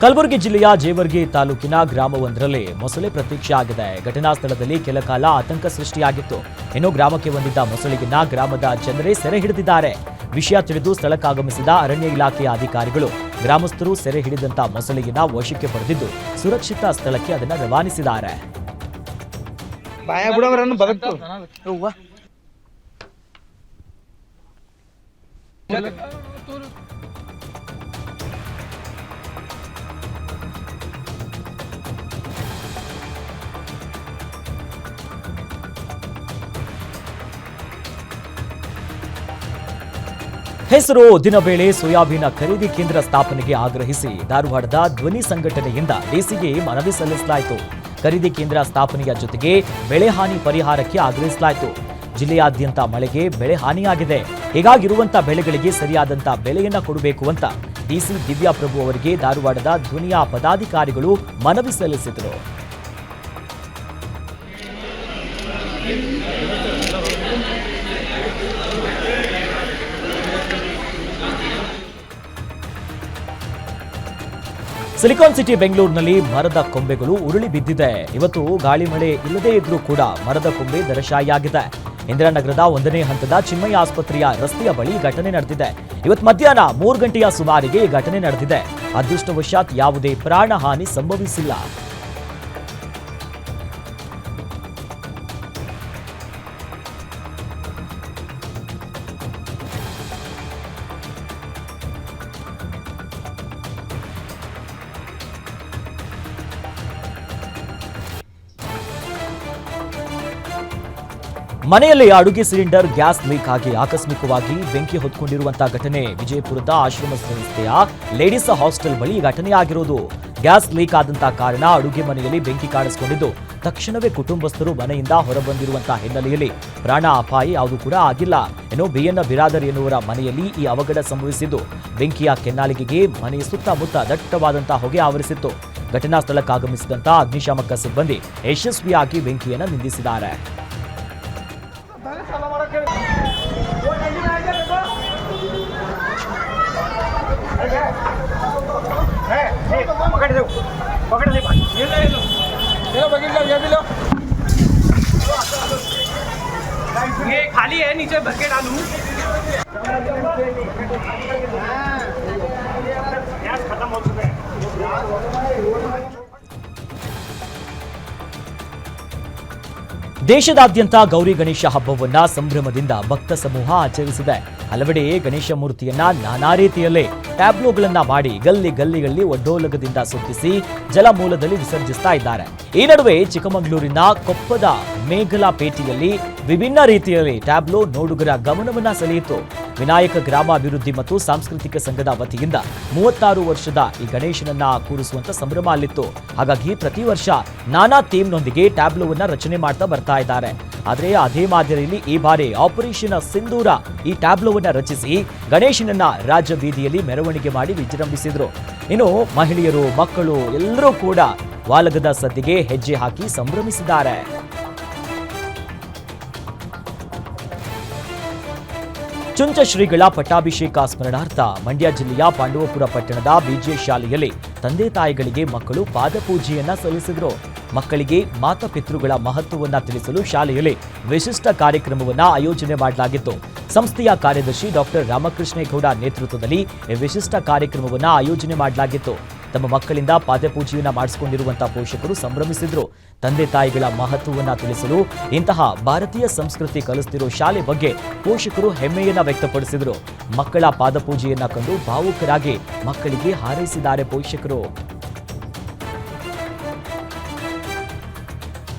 ಕಲಬುರಗಿ ಜಿಲ್ಲೆಯ ಜೇವರ್ಗಿ ತಾಲೂಕಿನ ಗ್ರಾಮವೊಂದರಲ್ಲಿ ಮೊಸಳೆ ಪ್ರತ್ಯಕ್ಷ ಆಗಿದೆ ಘಟನಾ ಸ್ಥಳದಲ್ಲಿ ಕೆಲ ಕಾಲ ಆತಂಕ ಸೃಷ್ಟಿಯಾಗಿತ್ತು. ಇನ್ನು ಗ್ರಾಮಕ್ಕೆ ಬಂದಿದ್ದ ಮೊಸಳೆಗಿನ ಗ್ರಾಮದ ಜನರೇ ಸೆರೆ ಹಿಡಿದಿದ್ದಾರೆ. ವಿಷಯ ತಿಳಿದು ಸ್ಥಳಕ್ಕಾಗಮಿಸಿದ ಅರಣ್ಯ ಇಲಾಖೆಯ ಅಧಿಕಾರಿಗಳು ಗ್ರಾಮಸ್ಥರು ಸೆರೆ ಹಿಡಿದಂತ ಮೊಸಳೆಗಿನ ವಶಕ್ಕೆ ಪಡೆದಿದ್ದು ಸುರಕ್ಷಿತ ಸ್ಥಳಕ್ಕೆ ಅದನ್ನ ರವಾನಿಸಿದ್ದಾರೆ. ಬಾಯ ದಿನ ವೇಳೆ ಸೋಯಾಬೀನ ಹೆಸರು ಖರೀದಿ ಕೇಂದ್ರ ಸ್ಥಾಪನೆಗೆ ಆಗ್ರಹಿಸಿ ಧಾರವಾಡದ ಧ್ವನಿ ಸಂಘಟನೆಯಿಂದ ಡಿಸಿಗೆ ಮನವಿ ಸಲ್ಲಿಸಲಾಯಿತು. ಖರೀದಿ ಕೇಂದ್ರ ಸ್ಥಾಪನೆಯ ಜೊತೆಗೆ ಬೆಳೆ ಹಾನಿ ಪರಿಹಾರಕ್ಕೆ ಆಗ್ರಹಿಸಲಾಯಿತು. ಜಿಲ್ಲೆಯಾದ್ಯಂತ ಮಳೆಗೆ ಬೆಳೆ ಹಾನಿಯಾಗಿದೆ. ಹೀಗಾಗಿರುವಂತ ಬೆಳೆಗಳಿಗೆ ಸರಿಯಾದಂತಹ ಬೆಲೆಯನ್ನ ಕೊಡಬೇಕು ಅಂತ ಡಿಸಿ ದಿವ್ಯಾ ಪ್ರಭು ಅವರಿಗೆ ಧಾರವಾಡದ ಧ್ವನಿಯ ಪದಾಧಿಕಾರಿಗಳು ಮನವಿ ಸಲ್ಲಿಸಿದರು. ಸಿಲಿಕಾನ್ ಸಿಟಿ ಬೆಂಗಳೂರಿನಲ್ಲಿ ಮರದ ಕೊಂಬೆಗಳು ಉರುಳಿ ಬಿದ್ದಿದೆ. ಇವತ್ತು ಗಾಳಿ ಮಳೆ ಇಲ್ಲದೇ ಇದ್ರೂ ಕೂಡ ಮರದ ಕೊಂಬೆ ದರಶಾಯಿಯಾಗಿದೆ ಇಂದಿರಾನಗರದ ಒಂದನೇ ಹಂತದ ಚಿನ್ಮಯ ಆಸ್ಪತ್ರೆಯ ರಸ್ತೆಯ ಬಳಿ ಘಟನೆ ನಡೆದಿದೆ. ಇವತ್ತು ಮಧ್ಯಾಹ್ನ ಮೂರು ಗಂಟೆಯ ಸುಮಾರಿಗೆ ಈ ಘಟನೆ ನಡೆದಿದೆ. ಅದೃಷ್ಟವಶಾತ್ ಯಾವುದೇ ಪ್ರಾಣಹಾನಿ ಸಂಭವಿಸಿಲ್ಲ. ಮನೆಯಲ್ಲಿ ಅಡುಗೆ ಸಿಲಿಂಡರ್, ಗ್ಯಾಸ್ ಲೀಕ್ ಆಗಿ ಆಕಸ್ಮಿಕವಾಗಿ ಬೆಂಕಿ ಹೊತ್ಕೊಂಡಿರುವಂತಹ ಘಟನೆ ವಿಜಯಪುರದ ಆಶ್ರಮ ಸಂಸ್ಥೆಯ ಲೇಡೀಸ್ ಹಾಸ್ಟೆಲ್ ಬಳಿ ಘಟನೆಯಾಗಿರೋದು ಗ್ಯಾಸ್ ಲೀಕ್ ಆದಂತಹ ಕಾರಣ ಅಡುಗೆ ಮನೆಯಲ್ಲಿ ಬೆಂಕಿ ಕಾಣಿಸಿಕೊಂಡಿದ್ದು. ತಕ್ಷಣವೇ ಕುಟುಂಬಸ್ಥರು ಮನೆಯಿಂದ ಹೊರಬಂದಿರುವಂತಹ ಹಿನ್ನೆಲೆಯಲ್ಲಿ ಪ್ರಾಣ ಅಪಾಯ ಯಾವುದು ಕೂಡ ಆಗಿಲ್ಲ. ಏನೋ ಬಿಎನ್ ಬಿರಾದರ್ ಎನ್ನುವರ ಮನೆಯಲ್ಲಿ ಈ ಅವಘಡ ಸಂಭವಿಸಿದ್ದು. ಬೆಂಕಿಯ ಕೆನ್ನಾಲಿಗೆಗೆ ಮನೆಯ ಸುತ್ತಮುತ್ತ ದಟ್ಟವಾದಂತಹ ಹೊಗೆ ಆವರಿಸಿತ್ತು. ಘಟನಾ ಸ್ಥಳಕ್ಕಾಗಮಿಸಿದಂತಹ ಅಗ್ನಿಶಾಮಕ ಸಿಬ್ಬಂದಿ ಯಶಸ್ವಿಯಾಗಿ ಬೆಂಕಿಯನ್ನು ನಿಂದಿಸಿದ್ದಾರೆ. ये खाली है नीचे भर के डालू ದೇಶದಾದ್ಯಂತ ಗೌರಿ ಗಣೇಶ ಹಬ್ಬವನ್ನ ಸಂಭ್ರಮದಿಂದ ಭಕ್ತ ಸಮೂಹ ಆಚರಿಸಿದೆ ಹಲವೆಡೆ ಗಣೇಶ ಮೂರ್ತಿಯನ್ನ ನಾನಾ ರೀತಿಯಲ್ಲೇ ಟ್ಯಾಬ್ಲೋಗಳನ್ನ ಮಾಡಿ ಗಲ್ಲಿ ಗಲ್ಲಿಗಳಲ್ಲಿ ಒಡ್ಡೋಲಗದಿಂದ ಸುತ್ತಿಸಿ ಜಲಮೂಲದಲ್ಲಿ ವಿಸರ್ಜಿಸ್ತಾ ಇದ್ದಾರೆ. ಈ ನಡುವೆ ಚಿಕ್ಕಮಗಳೂರಿನ ಕೊಪ್ಪದ ಮೇಘಲಾಪೇಟೆಯಲ್ಲಿ ವಿಭಿನ್ನ ರೀತಿಯಲ್ಲಿ ಟ್ಯಾಬ್ಲೋ ನೋಡುಗರ ಗಮನವನ್ನ ಸೆಳೆಯಿತು. ವಿನಾಯಕ ಗ್ರಾಮಾಭಿವೃದ್ಧಿ ಮತ್ತು ಸಾಂಸ್ಕೃತಿಕ ಸಂಘದ ವತಿಯಿಂದ ಮೂವತ್ತಾರು ವರ್ಷದ ಈ ಗಣೇಶನನ್ನ ಕೂರಿಸುವಂತ ಸಂಭ್ರಮ ಅಲ್ಲಿತ್ತು. ಹಾಗಾಗಿ ಪ್ರತಿ ವರ್ಷ ನಾನಾ ಥೀಮ್ನೊಂದಿಗೆ ಟ್ಯಾಬ್ಲೋವನ್ನ ರಚನೆ ಮಾಡ್ತಾ ಬರ್ತಾ ಇದ್ದಾರೆ. ಆದ್ರೆ ಅದೇ ಮಾದರಿಯಲ್ಲಿ ಈ ಬಾರಿ ಆಪರೇಷನ್ ಸಿಂಧೂರ ಈ ಟ್ಯಾಬ್ಲೋವನ್ನ ರಚಿಸಿ ಗಣೇಶನನ್ನ ರಾಜ್ಯ ಬೀದಿಯಲ್ಲಿ ಮೆರವಣಿಗೆ ಮಾಡಿ ವಿಜೃಂಭಿಸಿದ್ರು. ಇನ್ನು ಮಹಿಳೆಯರು, ಮಕ್ಕಳು ಎಲ್ಲರೂ ಕೂಡ ವಾಲಗದ ಸದ್ದಿಗೆ ಹೆಜ್ಜೆ ಹಾಕಿ ಸಂಭ್ರಮಿಸಿದ್ದಾರೆ. ಚುಂಚ ಶ್ರೀಗಳ ಪಟ್ಟಾಭಿಷೇಕ ಸ್ಮರಣಾರ್ಥ ಮಂಡ್ಯ ಜಿಲ್ಲೆಯ ಪಾಂಡವಪುರ ಪಟ್ಟಣದ ಬಿಜೆ ಶಾಲೆಯಲ್ಲಿ ತಂದೆ ತಾಯಿಗಳಿಗೆ ಮಕ್ಕಳು ಪಾದಪೂಜೆಯನ್ನ ಸಲ್ಲಿಸಿದ್ರು. ಮಕ್ಕಳಿಗೆ ಮಾತಾಪಿತೃಗಳ ಮಹತ್ವವನ್ನ ತಿಳಿಸಲು ಶಾಲೆಯಲ್ಲಿ ವಿಶಿಷ್ಟ ಕಾರ್ಯಕ್ರಮವನ್ನ ಆಯೋಜನೆ ಮಾಡಲಾಗಿತ್ತು. ಸಂಸ್ಥೆಯ ಕಾರ್ಯದರ್ಶಿ ಡಾಕ್ಟರ್ ರಾಮಕೃಷ್ಣೇಗೌಡ ನೇತೃತ್ವದಲ್ಲಿ ವಿಶಿಷ್ಟ ಕಾರ್ಯಕ್ರಮವನ್ನ ಆಯೋಜನೆ ಮಾಡಲಾಗಿತ್ತು. ತಮ್ಮ ಮಕ್ಕಳಿಂದ ಪಾದಪೂಜೆಯನ್ನು ಮಾಡಿಸಿಕೊಂಡಿರುವಂತಹ ಪೋಷಕರು ಸಂಭ್ರಮಿಸಿದ್ರು. ತಂದೆ ತಾಯಿಗಳ ಮಹತ್ವವನ್ನ ತಿಳಿಸಲು ಇಂತಹ ಭಾರತೀಯ ಸಂಸ್ಕೃತಿ ಕಲಿಸ್ತಿರೋ ಶಾಲೆ ಬಗ್ಗೆ ಪೋಷಕರು ಹೆಮ್ಮೆಯನ್ನ ವ್ಯಕ್ತಪಡಿಸಿದರು. ಮಕ್ಕಳ ಪಾದಪೂಜೆಯನ್ನ ಕಂಡು ಭಾವುಕರಾಗಿ ಮಕ್ಕಳಿಗೆ ಹಾರೈಸಿದ್ದಾರೆ ಪೋಷಕರು.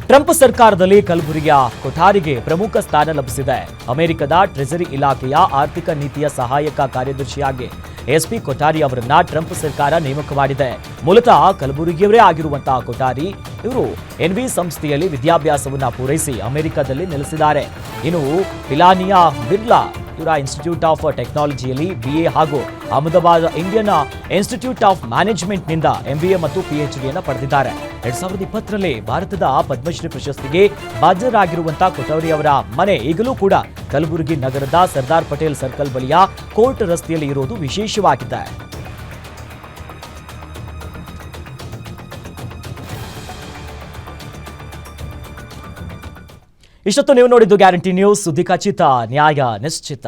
ಟ್ರಂಪ್ ಸರ್ಕಾರದಲ್ಲಿ ಕಲಬುರಗಿಯ ಕೊಠಾರಿಗೆ ಪ್ರಮುಖ ಸ್ಥಾನ ಲಭಿಸಿದೆ. ಅಮೆರಿಕದ ಟ್ರೆಜರಿ ಇಲಾಖೆಯ ಆರ್ಥಿಕ ನೀತಿಯ ಸಹಾಯಕ ಕಾರ್ಯದರ್ಶಿಯಾಗಿ ಎಸ್ಪಿ ಕೊಠಾರಿ ಅವರನ್ನ ಟ್ರಂಪ್ ಸರ್ಕಾರ ನೇಮಕ ಮಾಡಿದೆ ಮೂಲತಃ ಕಲಬುರಗಿಯವರೇ ಆಗಿರುವಂತಹ ಕೊಠಾರಿ, ಇವರು ಎನ್ವಿ ಸಂಸ್ಥೆಯಲ್ಲಿ ವಿದ್ಯಾಭ್ಯಾಸವನ್ನ ಪೂರೈಸಿ ಅಮೆರಿಕದಲ್ಲಿ ನೆಲೆಸಿದ್ದಾರೆ. ಇನ್ನು ಪಿಲಾನಿಯಾ ಬಿರ್ಲಾ ಇವರ ಇನ್ಸ್ಟಿಟ್ಯೂಟ್ ಆಫ್ ಟೆಕ್ನಾಲಜಿಯಲ್ಲಿ ಬಿಎ ಹಾಗೂ ಅಹಮದಾಬಾದ್ ಇಂಡಿಯನ್ ಇನ್ಸ್ಟಿಟ್ಯೂಟ್ ಆಫ್ ಮ್ಯಾನೇಜ್ಮೆಂಟ್ನಿಂದ ಎಂಬಿಎ ಮತ್ತು ಪಿಎಚ್ಡಿಯನ್ನು ಪಡೆದಿದ್ದಾರೆ. ಎರಡ್ ಸಾವಿರದ ಇಪ್ಪತ್ತರಲ್ಲಿ ಭಾರತದ ಪದ್ಮಶ್ರೀ ಪ್ರಶಸ್ತಿಗೆ ಭಾಜನರಾಗಿರುವಂತಹ ಕೊಠೌರಿ ಅವರ ಮನೆ ಈಗಲೂ ಕೂಡ ಕಲಬುರಗಿ ನಗರದ ಸರ್ದಾರ್ ಪಟೇಲ್ ಸರ್ಕಲ್ ಬಳಿಯ ಕೋರ್ಟ್ ರಸ್ತೆಯಲ್ಲಿ ಇರೋದು ವಿಶೇಷವಾಗಿದೆ. ಇಷ್ಟೊತ್ತು ನೀವು ನೋಡಿದ್ದು ಗ್ಯಾರಂಟಿ ನ್ಯೂಸ್ ಸುದ್ದಿ ಖಚಿತ ನ್ಯಾಯ ನಿಶ್ಚಿತ.